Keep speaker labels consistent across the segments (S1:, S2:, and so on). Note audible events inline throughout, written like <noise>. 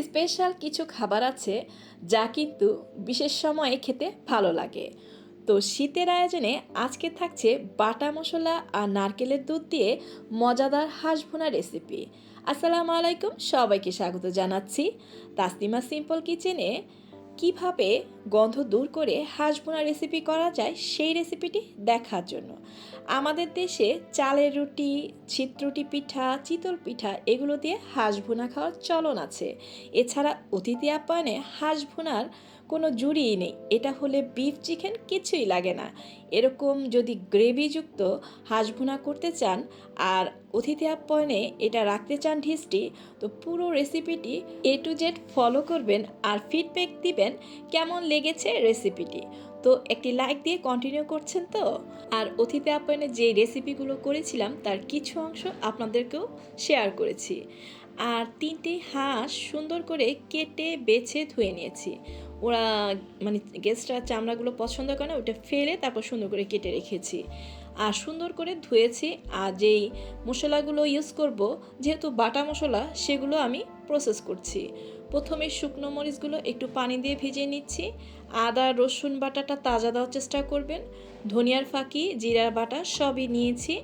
S1: Special কিছু খাবার আছে যা কিন্তু বিশেষ সময়ে খেতে ভালো লাগে। তো শীতের আয়োজনে আজকে থাকছে বাটা মশলা আর নারকেলের দুধ দিয়ে মজাদার হাঁসভোনা রেসিপি আসসালামু আলাইকুম, সবাইকে স্বাগত জানাচ্ছি তাসলিমা সিম্পল কিচেনে। কীভাবে গন্ধ দূর করে হাঁস ভুনা রেসিপি করা যায়, সেই রেসিপিটি দেখার জন্য। আমাদের দেশে চালের রুটি ছিটরুটি পিঠা, চিতল পিঠা এগুলো দিয়ে হাঁস ভুনা খাওয়ার চলন আছে। এছাড়া অতিথি আপ্যায়নে হাঁস ভুনার কোনো জুড়িই নেই, এটা হলে বিফ চিকেন কিছুই লাগে না। এরকম যদি গ্রেভিযুক্ত হাঁস ভুনা করতে চান আর অতিথি আপ্যায়নে এটা রাখতে চান ঢিসটি, তো পুরো রেসিপিটি এ টু জেড ফলো করবেন আর ফিডব্যাক দিবেন কেমন লেগেছে রেসিপিটি তো একটি লাইক দিয়ে কন্টিনিউ করছেন তো? আর অতিথি আপ্যায়নে যে রেসিপিগুলো করেছিলাম, তার কিছু অংশ আপনাদেরকেও শেয়ার করেছি। আর তিনটি হাঁস সুন্দর করে কেটে, বেছে, ধুয়ে নিয়েছি। ওরা মানে গেস্টরা চামড়াগুলো পছন্দ করে না, ওটা ফেলে তারপর সুন্দর করে কেটে রেখেছি। আর সুন্দর করে ধুয়েছি, আর যেই মশলাগুলো ইউজ করব, যেহেতু বাটা মশলা, সেগুলো আমি প্রসেস করছি। প্রথমে শুকনো মরিচগুলো একটু পানি দিয়ে ভিজিয়ে নিচ্ছি। আদা, রসুন বাটাটা তাজা দেওয়ার চেষ্টা করবেন। ধনিয়ার ফাঁকি, জিরার বাটা সবই নিয়েছি।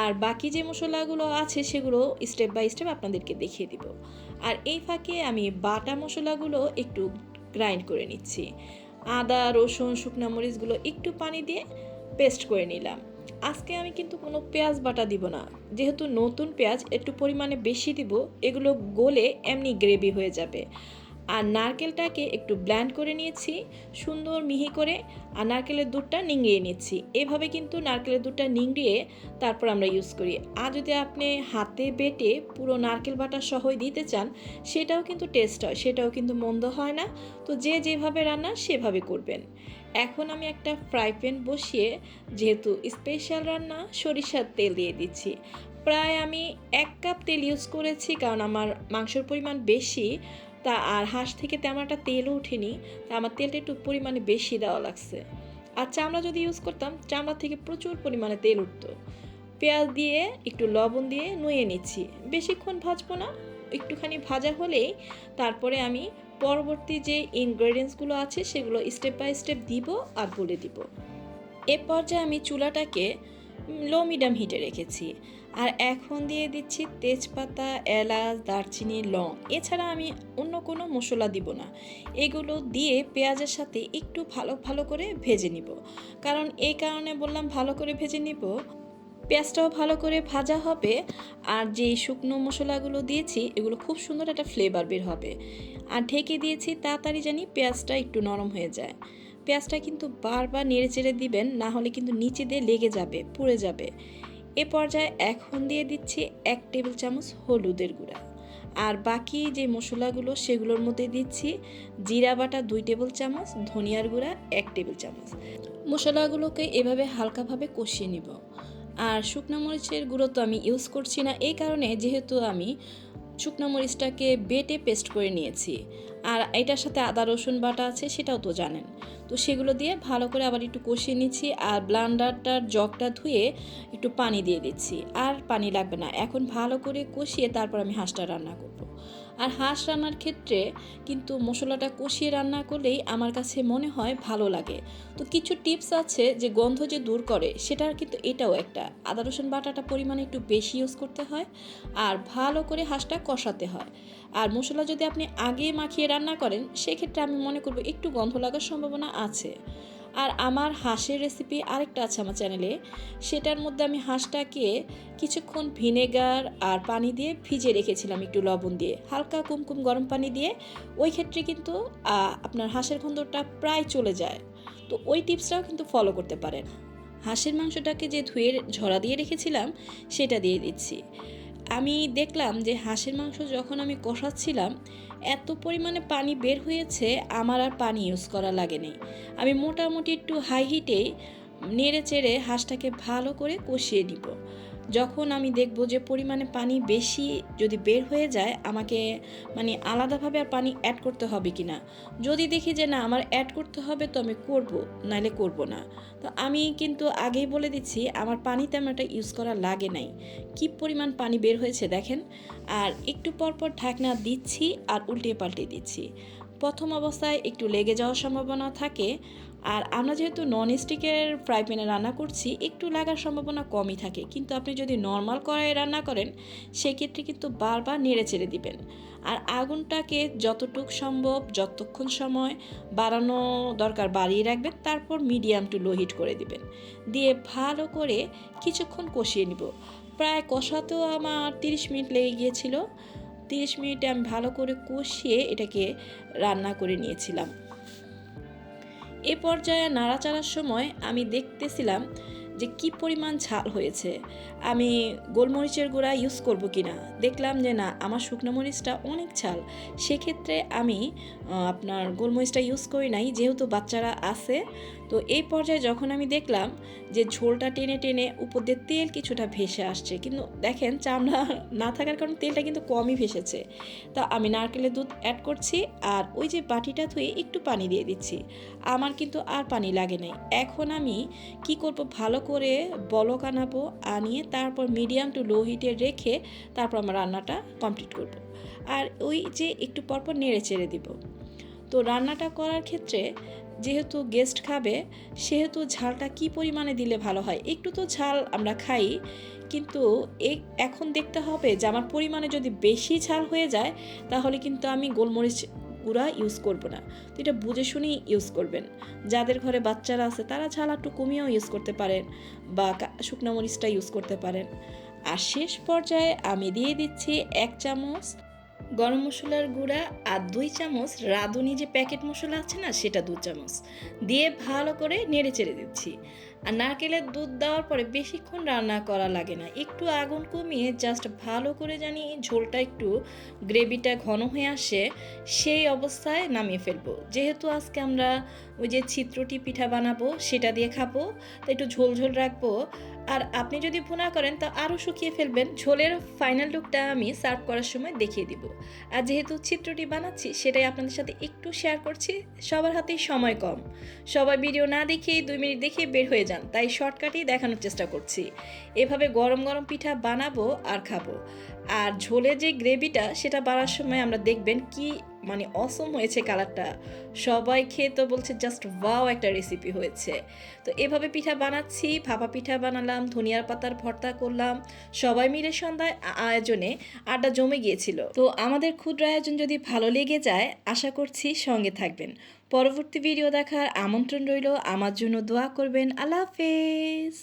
S1: আর বাকি যে মশলাগুলো আছে সেগুলো স্টেপ বাই স্টেপ আপনাদেরকে দেখিয়ে দিব। আর এই ফাঁকে আমি বাটা মশলাগুলো একটু গ্রাইন্ড করে নিচ্ছি। আদা, রসুন, শুকনো মরিচগুলো একটু পানি দিয়ে পেস্ট করে নিলাম। আজকে আমি কিন্তু কোনো পেঁয়াজ বাটা দিব না। যেহেতু নতুন পেঁয়াজ একটু পরিমাণে বেশি দিব, এগুলো গলে এমনি গ্রেভি হয়ে যাবে। আর নারকেলটাকে একটু ব্ল্যান্ড করে নিয়েছি, সুন্দর মিহি করে, আর নারকেলের দুধটা নিংড়িয়ে নিচ্ছি। এভাবে কিন্তু নারকেলের দুধটা নিংড়িয়ে তারপর আমরা ইউজ করি। আর যদি আপনি হাতে বেটে পুরো নারকেল বাটা সহই দিতে চান, সেটাও কিন্তু টেস্ট হয়, সেটাও কিন্তু মন্দ হয় না। তো যে যেভাবে রান্না, সেভাবে করবেন। এখন আমি একটা ফ্রাই প্যান বসিয়ে যেহেতু স্পেশাল রান্না, সরিষার তেল দিয়ে দিচ্ছি। প্রায় আমি এক কাপ তেল ইউজ করেছি, কারণ আমার মাংসের পরিমাণ বেশি। তা আর হাঁস থেকে তেমন একটা তেলও ওঠেনি তা আমার তেলটা একটু পরিমাণে বেশি দেওয়া লাগছে। আর চামড়া যদি ইউজ করতাম, চামড়া থেকে প্রচুর পরিমাণে তেল উঠতো। পেঁয়াজ দিয়ে একটু লবণ দিয়ে নুয়ে নিচ্ছি। বেশিক্ষণ ভাজবো না, একটুখানি ভাজা হলেই তারপরে আমি পরবর্তী যে ইনগ্রেডিয়েন্টসগুলো আছে, সেগুলো স্টেপ বাই স্টেপ দিব আর বলে দিব। এ পর্যায়ে আমি চুলাটাকে লো মিডিয়াম হিটে রেখেছি। আর এখন দিয়ে দিচ্ছি তেজপাতা, এলাচ, দারচিনি, লং। এছাড়া আমি অন্য কোনো মশলা দিব না। এগুলো দিয়ে পেঁয়াজের সাথে একটু ভালো ভালো করে ভেজে নিব। কারণ এই কারণে বললাম ভালো করে ভেজে নিব। পেঁয়াজটাও ভালো করে ভাজা হবে। আর যে শুকনো মশলাগুলো দিয়েছি, এগুলো খুব সুন্দর একটা ফ্লেভার বের হবে। আর ঢেকে দিয়েছি তাড়াতাড়ি জানি পেঁয়াজটা একটু নরম হয়ে যায়। পেঁয়াজটা কিন্তু বারবার নেড়ে চেড়ে দিবেন, না হলে কিন্তু নিচে দিয়ে লেগে যাবে, পুড়ে যাবে। এ পর্যায়ে এখন দিয়ে দিচ্ছি এক টেবিল চামচ হলুদের গুঁড়া। আর বাকি যে মশলাগুলো, সেগুলোর মধ্যে দিচ্ছি জিরা বাটা দুই টেবিল চামচ, ধনিয়ার গুঁড়া এক টেবিল চামচ। মশলাগুলোকে এভাবে হালকাভাবে কষিয়ে নিব। আর শুকনো মরিচের গুঁড়ো তো আমি ইউজ করছি না, এই কারণে যেহেতু আমি শুকনো মরিচটাকে বেটে পেস্ট করে নিয়েছি। আর এটার সাথে আদা, রসুন বাটা আছে, সেটাও তো জানেন। তো সেগুলো দিয়ে ভালো করে আবার একটু কষিয়ে নিচ্ছি আর ব্লান্ডারটার জগটা ধুয়ে একটু পানি দিয়ে দিচ্ছি। আর পানি লাগবে না। এখন ভালো করে কষিয়ে তারপর আমি হাঁসটা রান্না করব। আর হাঁস রান্নার ক্ষেত্রে কিন্তু মশলাটা কষিয়ে রান্না করলেই আমার কাছে মনে হয় ভালো লাগে। তো কিছু টিপস আছে যে গন্ধ যে দূর করে, সেটার কিন্তু এটাও একটা। আদা, রসুন বাটাটা পরিমাণে একটু বেশি ইউজ করতে হয় আর ভালো করে হাঁসটা কষাতে হয়। আর মশলা যদি আপনি আগে মাখিয়ে রান্না করেন, সেক্ষেত্রে আমি মনে করব একটু গন্ধ লাগার সম্ভাবনা আছে। আর আমার হাঁসের রেসিপি আরেকটা আছে আমার চ্যানেলে সেটার মধ্যে আমি হাঁসটাকে কিছুক্ষণ ভিনেগার আর পানি দিয়ে ভিজে রেখেছিলাম একটু লবণ দিয়ে, হালকা কুমকুম গরম পানি দিয়ে। ওই ক্ষেত্রে কিন্তু আপনার হাঁসের গন্ধটা প্রায় চলে যায়। তো ওই টিপসটাও কিন্তু ফলো করতে পারেন। হাঁসের মাংসটাকে যে ধুয়ে ঝরা দিয়ে রেখেছিলাম, সেটা দিয়ে দিচ্ছি। আমি দেখলাম যে হাঁসের মাংস যখন আমি কষাচ্ছিলাম, এত পরিমাণে পানি বের হয়েছে, আমার আর পানি ইউজ করা লাগেনি। আমি মোটামুটি একটু হাই হিটেই নেড়ে চেড়ে হাঁসটাকে ভালো করে কষিয়ে নিব। যখন আমি দেখব যে পরিমাণে পানি বেশি যদি বের হয়ে যায়, আমাকে মানে আলাদাভাবে আর পানি অ্যাড করতে হবে কি না যদি দেখি যে না, আমার অ্যাড করতে হবে তো আমি করব, নাইলে করব না। তো আমি কিন্তু আগেই বলে দিচ্ছি, আমার পানি তেমন একটা ইউজ করা লাগে নাই। কি পরিমাণ পানি বের হয়েছে দেখেন? আর একটু পর পর ঢাকনা দিচ্ছি আর উল্টিয়ে পাল্টে দিচ্ছি। প্রথম অবস্থায় একটু লেগে যাওয়ার সম্ভাবনা থাকে আর আমরা যেহেতু নন স্টিকের ফ্রাই প্যানে রান্না করছি, একটু লাগার সম্ভাবনা কমই থাকে। কিন্তু আপনি যদি নর্মাল কড়াইয়ে রান্না করেন, সেক্ষেত্রে কিন্তু বারবার নেড়ে চেড়ে দিবেন। আর আগুনটাকে যতটুক সম্ভব, যতক্ষণ সময় বাড়ানো দরকার বাড়িয়ে রাখবেন, তারপর মিডিয়াম টু লো হিট করে দিবেন। দিয়ে ভালো করে কিছুক্ষণ কষিয়ে নিব। প্রায় কষাতেও আমার তিরিশ মিনিট লেগে গিয়েছিল। তিরিশ মিনিটে আমি ভালো করে কষিয়ে এটাকে রান্না করে নিয়েছিলাম। এ পর্যায়ে নাড়াচাড়ার সময় আমি দেখতেছিলাম যে কি পরিমাণ ঝাল হয়েছে। আমি গোলমরিচের গুঁড়া ইউজ করব কি না দেখলাম যে না, আমার শুকনো মরিচটা অনেক ঝাল। সেক্ষেত্রে আমি আপনার গোলমরিচটা ইউজ করি নাই, যেহেতু বাচ্চারা আছে তো এই পর্যায়ে যখন আমি দেখলাম যে ঝোলটা টেনে টেনে উপর দিয়ে তেল কিছুটা ভেসে আসছে, কিন্তু দেখেন চামড়া <laughs> না থাকার কারণে তেলটা কিন্তু কমই ভেসেছে। তা আমি নারকেলের দুধ অ্যাড করছি আর ওই যে বাটিটা ধুয়ে একটু পানি দিয়ে দিচ্ছি। আমার কিন্তু আর পানি লাগে নাই। এখন আমি কি করব ভালো করে বলক আনাবো, আনিয়ে তারপর মিডিয়াম টু লো হিটে রেখে তারপর আমার রান্নাটা কমপ্লিট করব। আর ওই যে একটু পরপর নেড়ে চেড়ে দিব। তো রান্নাটা করার ক্ষেত্রে যেহেতু গেস্ট খাবে, সেহেতু ঝালটা কি পরিমাণে দিলে ভালো হয়? একটু তো ঝাল আমরা খাই, কিন্তু এখন দেখতে হবে যে আমার পরিমাণে যদি বেশি ঝাল হয়ে যায়, তাহলে কিন্তু আমি গোলমরিচ গুঁড়া ইউজ করব না। তো এটা বুঝে শুনেই ইউজ করবেন। যাদের ঘরে বাচ্চারা আছে, তারা ঝাল একটু কমিয়েও ইউজ করতে পারেন বা শুকনো মরিচটা ইউজ করতে পারেন। আর শেষ পর্যায়ে আমি দিয়ে দিচ্ছি এক চামচ গরম মশলার গুঁড়া আর দুই চামচ রাঁধুনি যে প্যাকেট মশলা আছে না, সেটা দু চামচ। দিয়ে ভালো করে নেড়ে চেড়ে দিচ্ছি। আর নারকেলের দুধ দেওয়ার পরে বেশিক্ষণ রান্না করা লাগে না। একটু আগুন কমিয়ে জাস্ট ভালো করে জানি ঝোলটা একটু গ্রেভিটা ঘন হয়ে আসে, সেই অবস্থায় নামিয়ে ফেলব। যেহেতু আজকে আমরা ওই যে চিত্রটি পিঠা বানাবো, সেটা দিয়ে খাব তো একটু ঝোল ঝোল রাখব। আর আপনি যদি ভুনা করেন, তা আরও শুকিয়ে ফেলবেন। ঝোলের ফাইনাল লুকটা আমি সার্ভ করার সময় দেখিয়ে দিব। আর যেহেতু চিত্রটি বানাচ্ছি, সেটাই আপনাদের সাথে একটু শেয়ার করছি। সবার হাতেই সময় কম। সবাই ভিডিও না দেখেই দুই মিনিট দেখে বের হয়ে যান। তাই শর্টকাটেই দেখানোর চেষ্টা করছি। এভাবে গরম গরম পিঠা বানাবো আর খাব। আর ঝোলে যে গ্রেভিটা সেটা বাড়ার সময় আমরা দেখবেন কি মানে অসম হয়েছে কালারটা। সবাই খেয়ে তো বলছে জাস্ট ওয়াও একটা রেসিপি হয়েছে। তো এভাবে পিঠা বানাচ্ছি, ভাপা পিঠা বানালাম, ধনিয়ার পাতার ভর্তা করলাম, সবাই মিলে সন্ধ্যায় আয়োজনে আড্ডা জমে গিয়েছিল। তো আমাদের ক্ষুদ্র আয়োজন যদি ভালো লেগে যায়, আশা করছি সঙ্গে থাকবেন। পরবর্তী ভিডিও দেখার আমন্ত্রণ রইল। আমার জন্য দোয়া করবেন। আল্লাহ হাফেজ।